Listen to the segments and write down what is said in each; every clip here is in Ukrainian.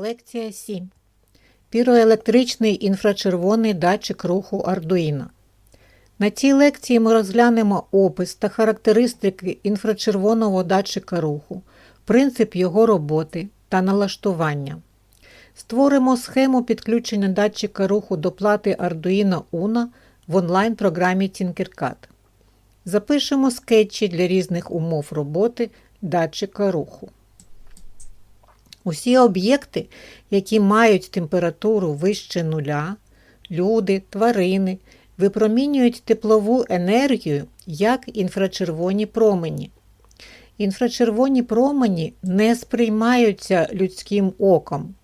Лекція 7. Піроелектричний інфрачервоний датчик руху Arduino. На цій лекції ми розглянемо опис та характеристики інфрачервоного датчика руху, принцип його роботи та налаштування. Створимо схему підключення датчика руху до плати Arduino Uno в онлайн-програмі Tinkercad. Запишемо скетчі для різних умов роботи датчика руху. Усі об'єкти, які мають температуру вище нуля, люди, тварини, випромінюють теплову енергію як інфрачервоні промені. Інфрачервоні промені не сприймаються людським оком.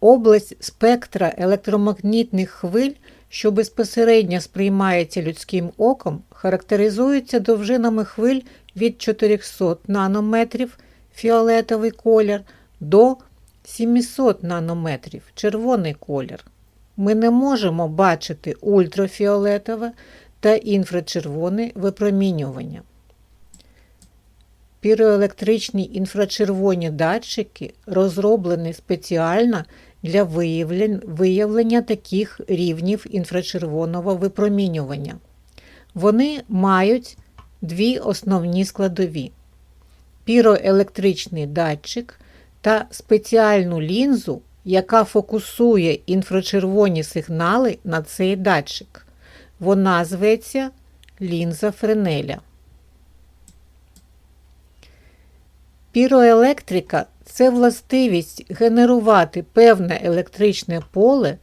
Область спектра електромагнітних хвиль, що безпосередньо сприймається людським оком, характеризується довжинами хвиль від 400 нанометрів фіолетовий колір до 700 нанометрів червоний колір. Ми не можемо бачити ультрафіолетове та інфрачервоне випромінювання. Піроелектричні інфрачервоні датчики розроблені спеціально для виявлення таких рівнів інфрачервоного випромінювання. Вони мають дві основні складові: піроелектричний датчик та спеціальну лінзу, яка фокусує інфрачервоні сигнали на цей датчик. Вона зветься лінза Френеля. Піроелектрика це властивість генерувати певне електричне поле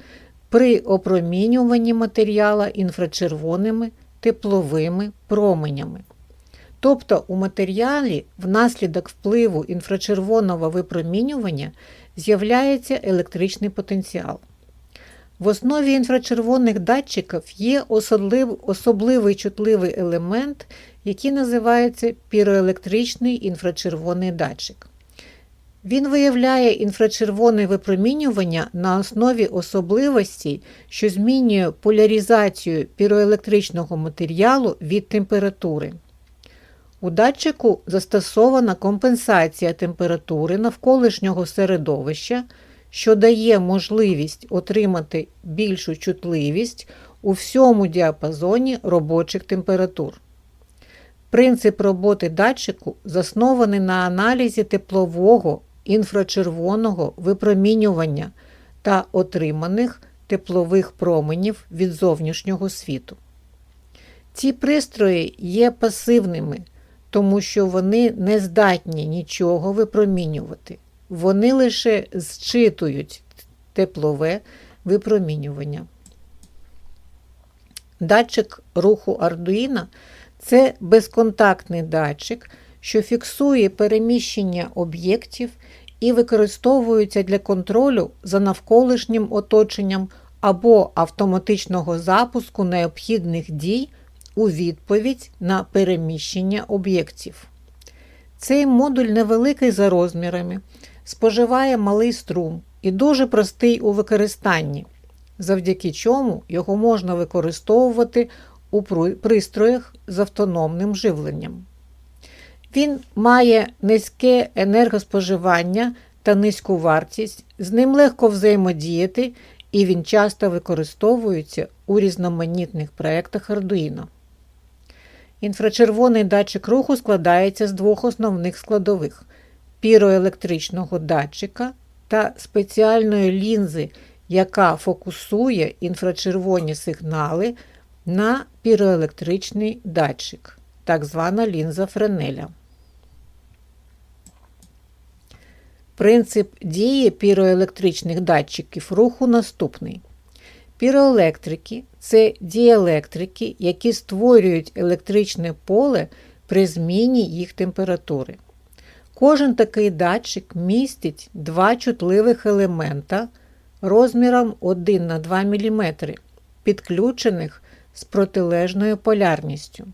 при опромінюванні матеріала інфрачервоними тепловими променями. Тобто у матеріалі внаслідок впливу інфрачервоного випромінювання з'являється електричний потенціал. В основі інфрачервоних датчиків є особливий чутливий елемент, який називається піроелектричний інфрачервоний датчик. Він виявляє інфрачервоне випромінювання на основі особливостей, що змінює поляризацію піроелектричного матеріалу від температури. У датчику застосована компенсація температури навколишнього середовища, що дає можливість отримати більшу чутливість у всьому діапазоні робочих температур. Принцип роботи датчику заснований на аналізі теплового інфрачервоного випромінювання та отриманих теплових променів від зовнішнього світу. Ці пристрої є пасивними тому що вони не здатні нічого випромінювати. Вони лише зчитують теплове випромінювання. Датчик руху Arduino – це безконтактний датчик, що фіксує переміщення об'єктів і використовується для контролю за навколишнім оточенням або автоматичного запуску необхідних дій у відповідь на переміщення об'єктів. Цей модуль невеликий за розмірами, споживає малий струм і дуже простий у використанні, завдяки чому його можна використовувати у пристроях з автономним живленням. Він має низьке енергоспоживання та низьку вартість, з ним легко взаємодіяти, і він часто використовується у різноманітних проєктах Arduino. Інфрачервоний датчик руху складається з двох основних складових піроелектричного датчика та спеціальної лінзи, яка фокусує інфрачервоні сигнали на піроелектричний датчик, так звана лінза Френеля. Принцип дії піроелектричних датчиків руху наступний. Піроелектрики це діелектрики, які створюють електричне поле при зміні їх температури. Кожен такий датчик містить два чутливих елемента розміром 1 на 2 мм, підключених з протилежною полярністю.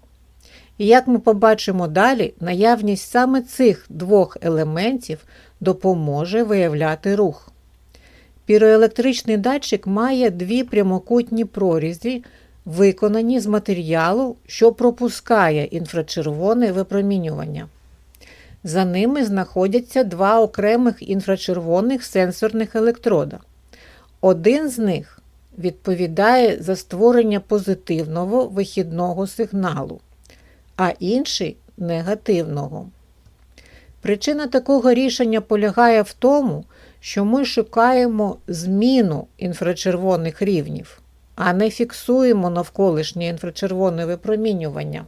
І як ми побачимо далі, наявність саме цих двох елементів допоможе виявляти рух. Піроелектричний датчик має дві прямокутні прорізі, виконані з матеріалу, що пропускає інфрачервоне випромінювання. За ними знаходяться два окремих інфрачервоних сенсорних електрода. Один з них відповідає за створення позитивного вихідного сигналу, а інший негативного. Причина такого рішення полягає в тому, що ми шукаємо зміну інфрачервоних рівнів, а не фіксуємо навколишнє інфрачервоне випромінювання.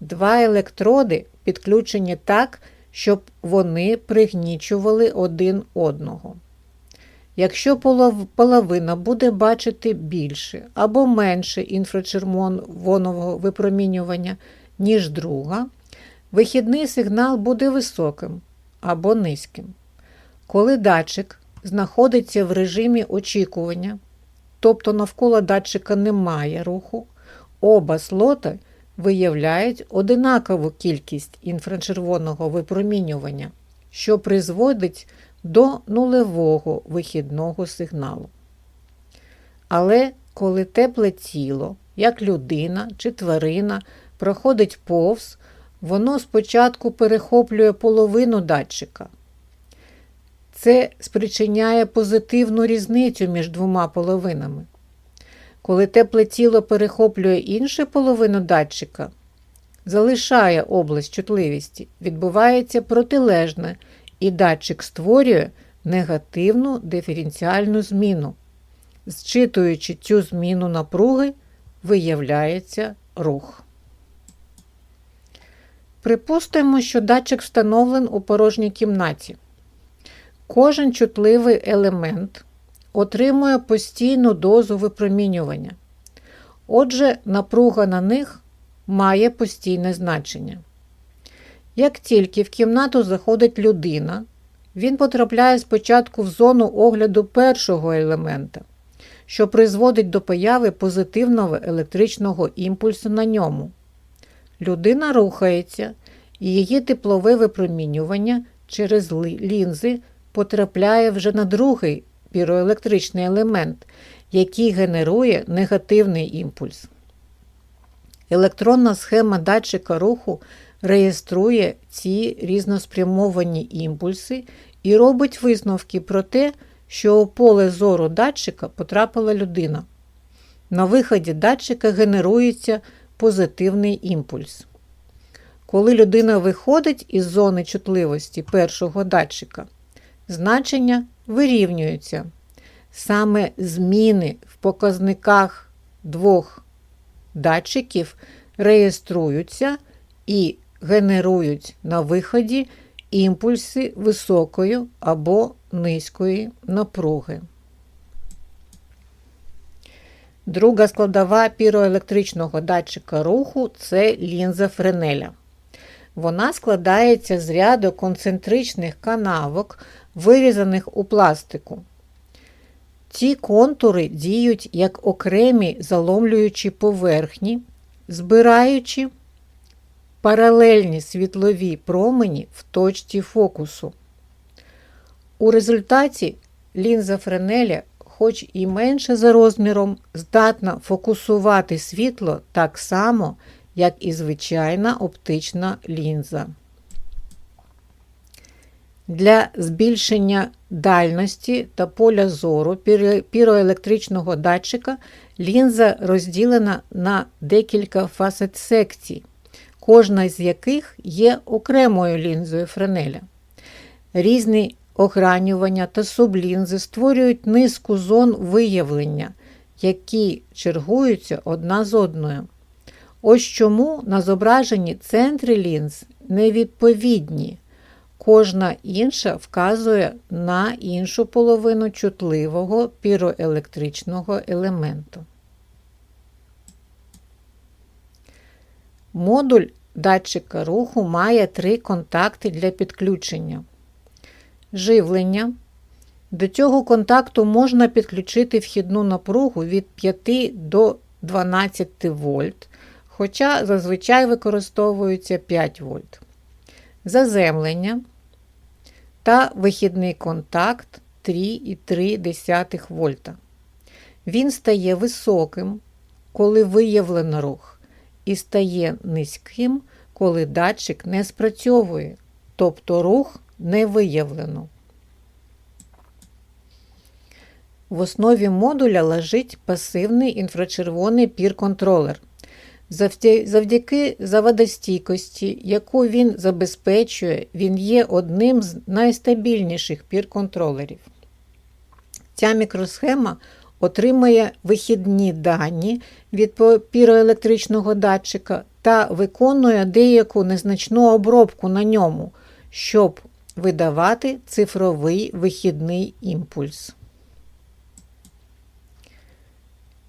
Два електроди підключені так, щоб вони пригнічували один одного. Якщо половина буде бачити більше або менше інфрачервонового випромінювання, ніж друга, вихідний сигнал буде високим або низьким. Коли датчик знаходиться в режимі очікування, тобто навколо датчика немає руху, оба слоти виявляють одинакову кількість інфрачервоного випромінювання, що призводить до нулевого вихідного сигналу. Але коли тепле тіло, як людина чи тварина, проходить повз, воно спочатку перехоплює половину датчика. Це спричиняє позитивну різницю між двома половинами. Коли тепле тіло перехоплює іншу половину датчика, залишає область чутливості, відбувається протилежне, і датчик створює негативну диференціальну зміну. Зчитуючи цю зміну напруги, виявляється рух. Припустимо, що датчик встановлен у порожній кімнаті. Кожен чутливий елемент отримує постійну дозу випромінювання. Отже, напруга на них має постійне значення. Як тільки в кімнату заходить людина, він потрапляє спочатку в зону огляду першого елемента, що призводить до появи позитивного електричного імпульсу на ньому. Людина рухається, і її теплове випромінювання через лінзи потрапляє вже на другий піроелектричний елемент, який генерує негативний імпульс. Електронна схема датчика руху реєструє ці різноспрямовані імпульси і робить висновки про те, що у поле зору датчика потрапила людина. На виході датчика генерується позитивний імпульс. Коли людина виходить із зони чутливості першого датчика, значення вирівнюються. Саме зміни в показниках двох датчиків реєструються і генерують на виході імпульси високої або низької напруги. Друга складова піроелектричного датчика руху це лінза Френеля. Вона складається з ряду концентричних канавок, вирізаних у пластику. Ці контури діють як окремі заломлюючі поверхні, збираючи паралельні світлові промені в точці фокусу. У результаті лінза Френеля, хоч і менше за розміром, здатна фокусувати світло так само, як і звичайна оптична лінза. Для збільшення дальності та поля зору піроелектричного датчика лінза розділена на декілька фасет секцій, кожна з яких є окремою лінзою Френеля. Різні огранювання та сублінзи створюють низку зон виявлення, які чергуються одна з одною. Ось чому на зображенні центри лінз невідповідні. Кожна інша вказує на іншу половину чутливого піроелектричного елементу. Модуль датчика руху має три контакти для підключення. Живлення. До цього контакту можна підключити вхідну напругу від 5 до 12 вольт, хоча зазвичай використовується 5 вольт. Заземлення та вихідний контакт 3,3 вольта. Він стає високим, коли виявлено рух, і стає низьким, коли датчик не спрацьовує, тобто рух не виявлено. В основі модуля лежить пасивний інфрачервоний пір-контролер. Завдяки заводостійкості, яку він забезпечує, він є одним з найстабільніших пір-контролерів. Ця мікросхема отримує вихідні дані від піроелектричного датчика та виконує деяку незначну обробку на ньому, щоб видавати цифровий вихідний імпульс.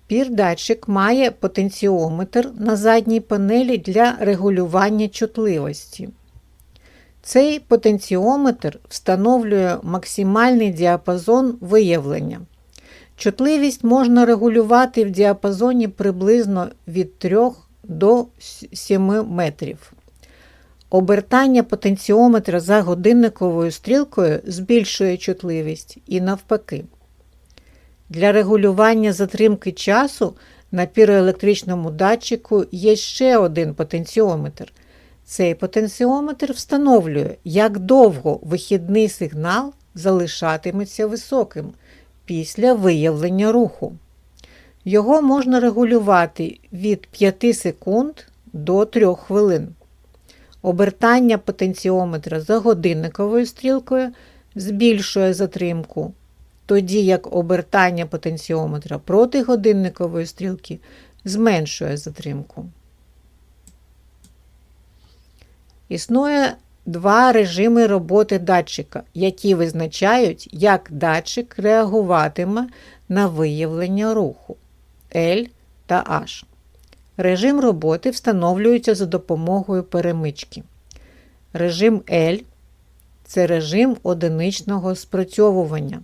Пір-датчик має потенціометр на задній панелі для регулювання чутливості. Цей потенціометр встановлює максимальний діапазон виявлення. Чутливість можна регулювати в діапазоні приблизно від 3 до 7 метрів. Обертання потенціометра за годинниковою стрілкою збільшує чутливість і навпаки. Для регулювання затримки часу на піроелектричному датчику є ще один потенціометр. Цей потенціометр встановлює, як довго вихідний сигнал залишатиметься високим після виявлення руху. Його можна регулювати від 5 секунд до 3 хвилин. Обертання потенціометра за годинниковою стрілкою збільшує затримку тоді як обертання потенціометра проти годинникової стрілки зменшує затримку. Існує два режими роботи датчика, які визначають, як датчик реагуватиме на виявлення руху L та H. Режим роботи встановлюється за допомогою перемички. Режим L це режим одиничного спрацьовування.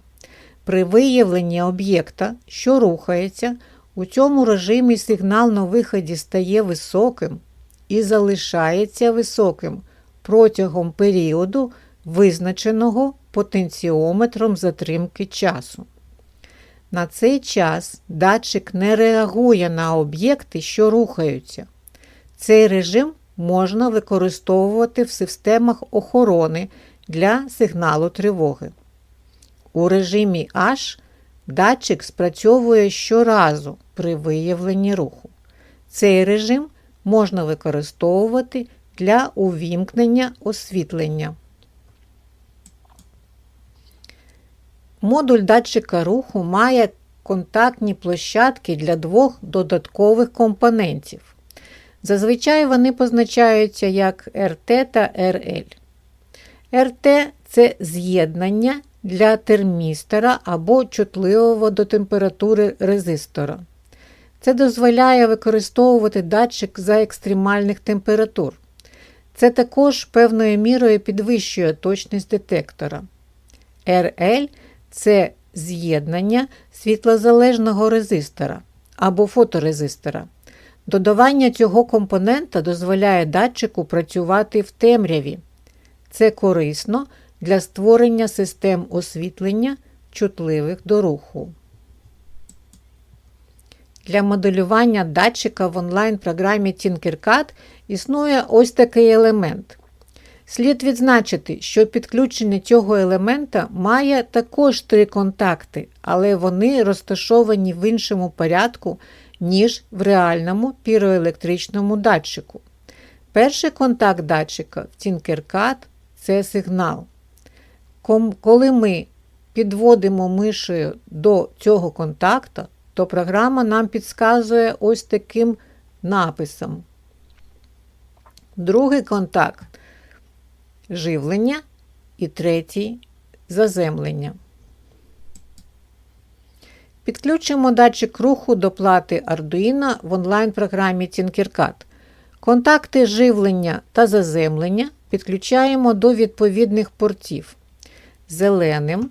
При виявленні об'єкта, що рухається, у цьому режимі сигнал на виході стає високим і залишається високим протягом періоду, визначеного потенціометром затримки часу. На цей час датчик не реагує на об'єкти, що рухаються. Цей режим можна використовувати в системах охорони для сигналу тривоги. У режимі H датчик спрацьовує щоразу при виявленні руху. Цей режим можна використовувати для увімкнення освітлення. Модуль датчика руху має контактні площадки для двох додаткових компонентів. Зазвичай вони позначаються як RT та RL. RT це з'єднання для термістора або чутливого до температури резистора. Це дозволяє використовувати датчик за екстремальних температур. Це також певною мірою підвищує точність детектора. RL це з'єднання світлозалежного резистора або фоторезистора. Додавання цього компонента дозволяє датчику працювати в темряві. Це корисно для створення систем освітлення, чутливих до руху. Для моделювання датчика в онлайн-програмі Tinkercad існує ось такий елемент. Слід відзначити, що підключення цього елемента має також три контакти, але вони розташовані в іншому порядку, ніж в реальному піроелектричному датчику. Перший контакт датчика в Tinkercad – це сигнал. Коли ми підводимо мишею до цього контакту, то програма нам підказує ось таким написом. Другий контакт живлення і третій заземлення. Підключимо датчик руху до плати Arduino в онлайн-програмі Tinkercad. Контакти живлення та заземлення підключаємо до відповідних портів. Зеленим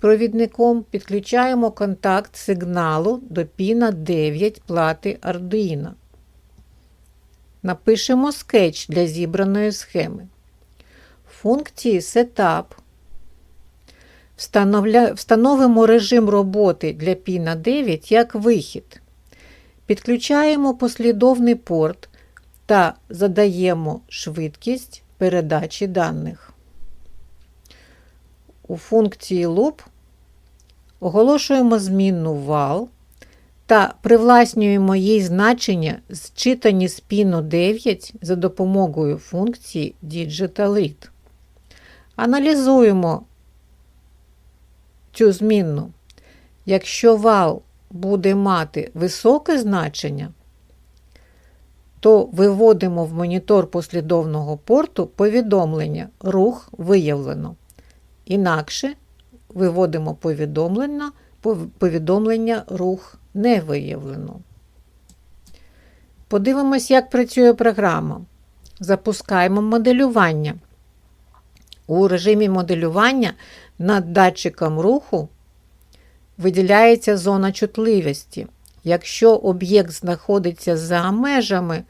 провідником підключаємо контакт сигналу до піна 9 плати Arduino. Напишемо скетч для зібраної схеми. Функції Setup. Встановимо режим роботи для піна 9 як вихід. Підключаємо послідовний порт та задаємо швидкість передачі даних. У функції loop оголошуємо змінну val та привласнюємо їй значення, зчитані з піну 9 за допомогою функції DigitalRead. Аналізуємо цю змінну. Якщо вал буде мати високе значення, то виводимо в монітор послідовного порту повідомлення рух виявлено. Інакше виводимо повідомлення, повідомлення рух не виявлено. Подивимось, як працює програма. Запускаємо моделювання. У режимі моделювання над датчиком руху виділяється зона чутливості. Якщо об'єкт знаходиться за межами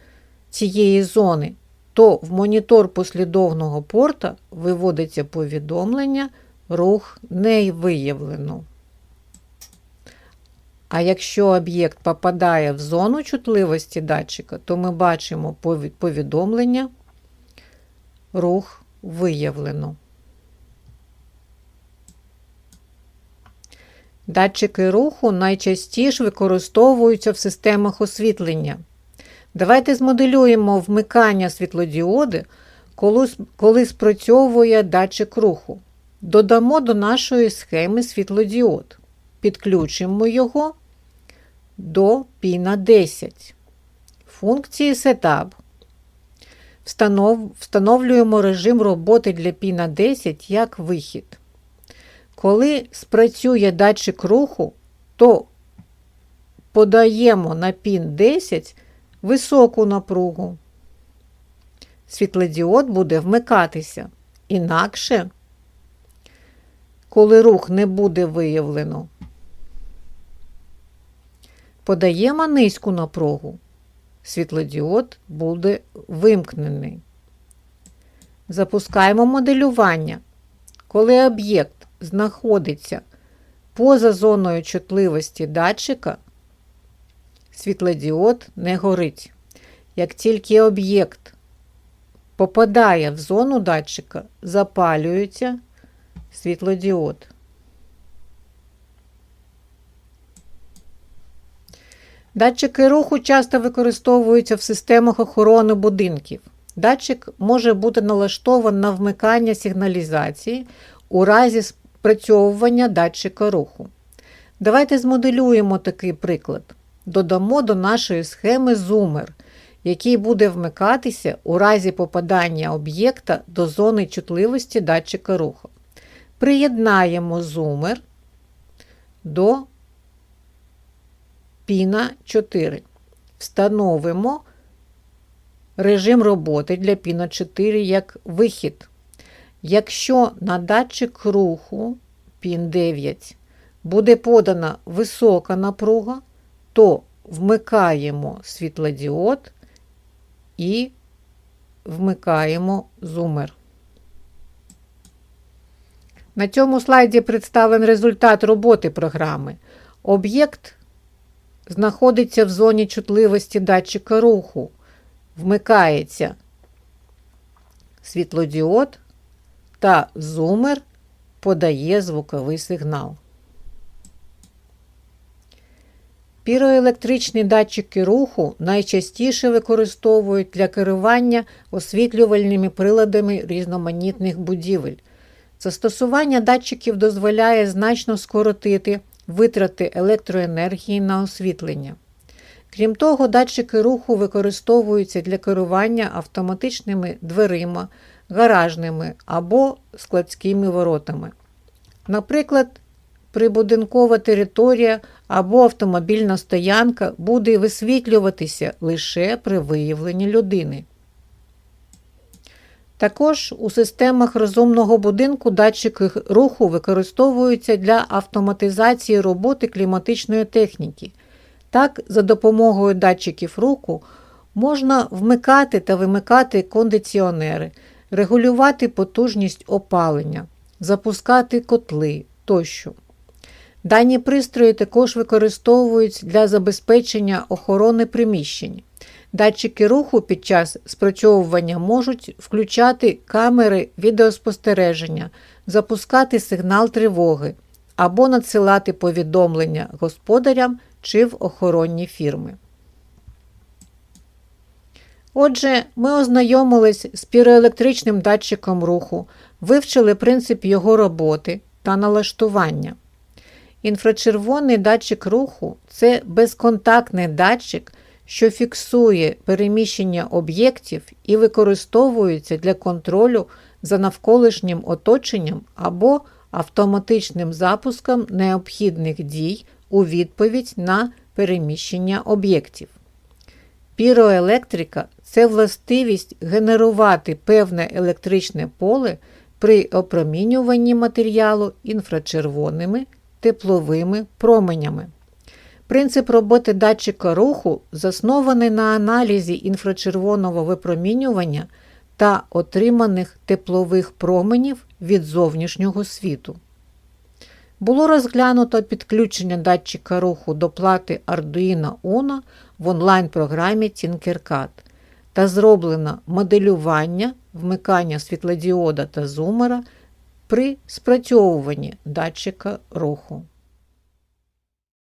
цієї зони, то в монітор послідовного порта виводиться повідомлення рух не виявлено. А якщо об'єкт попадає в зону чутливості датчика, то ми бачимо повідомлення рух виявлено. Датчики руху найчастіше використовуються в системах освітлення. Давайте змоделюємо вмикання світлодіоди, коли, спрацьовує датчик руху. Додамо до нашої схеми світлодіод. Підключимо його до піна 10. Функції Setup. Встанов, встановлюємо режим роботи для піна 10 як вихід. Коли спрацює датчик руху, то подаємо на пін 10 високу напругу. Світлодіод буде вмикатися. Інакше, коли рух не буде виявлено, подаємо низьку напругу. Світлодіод буде вимкнений. Запускаємо моделювання. Коли об'єкт знаходиться поза зоною чутливості датчика, світлодіод не горить. Як тільки об'єкт попадає в зону датчика, запалюється світлодіод. Датчики руху часто використовуються в системах охорони будинків. Датчик може бути налаштований на вмикання сигналізації у разі спрацьовування датчика руху. Давайте змоделюємо такий приклад. Додамо до нашої схеми зумер, який буде вмикатися у разі попадання об'єкта до зони чутливості датчика руху. Приєднаємо зумер до піна 4. Встановимо режим роботи для піна 4 як вихід. Якщо на датчик руху пін 9 буде подана висока напруга, то вмикаємо світлодіод і вмикаємо зумер. На цьому слайді представлений результат роботи програми. Об'єкт знаходиться в зоні чутливості датчика руху, вмикається світлодіод та зумер подає звуковий сигнал. Піроелектричні датчики руху найчастіше використовують для керування освітлювальними приладами різноманітних будівель. Застосування датчиків дозволяє значно скоротити витрати електроенергії на освітлення. Крім того, датчики руху використовуються для керування автоматичними дверима, гаражними або складськими воротами. Наприклад, прибудинкова територія або автомобільна стоянка буде висвітлюватися лише при виявленні людини. Також у системах розумного будинку датчики руху використовуються для автоматизації роботи кліматичної техніки. Так, за допомогою датчиків руху можна вмикати та вимикати кондиціонери, регулювати потужність опалення, запускати котли тощо. Дані пристрої також використовують для забезпечення охорони приміщень. Датчики руху під час спрацьовування можуть включати камери відеоспостереження, запускати сигнал тривоги або надсилати повідомлення господарям чи в охоронні фірми. Отже, ми ознайомились з піроелектричним датчиком руху, вивчили принцип його роботи та налаштування. Інфрачервоний датчик руху це безконтактний датчик, що фіксує переміщення об'єктів і використовується для контролю за навколишнім оточенням або автоматичним запуском необхідних дій у відповідь на переміщення об'єктів. Піроелектрика це властивість генерувати певне електричне поле при опромінюванні матеріалу інфрачервоними тепловими променями. Принцип роботи датчика руху заснований на аналізі інфрачервоного випромінювання та отриманих теплових променів від зовнішнього світу. Було розглянуто підключення датчика руху до плати Arduino Uno в онлайн-програмі Tinkercad та зроблено моделювання вмикання світлодіода та зумера при спрацьовуванні датчика руху.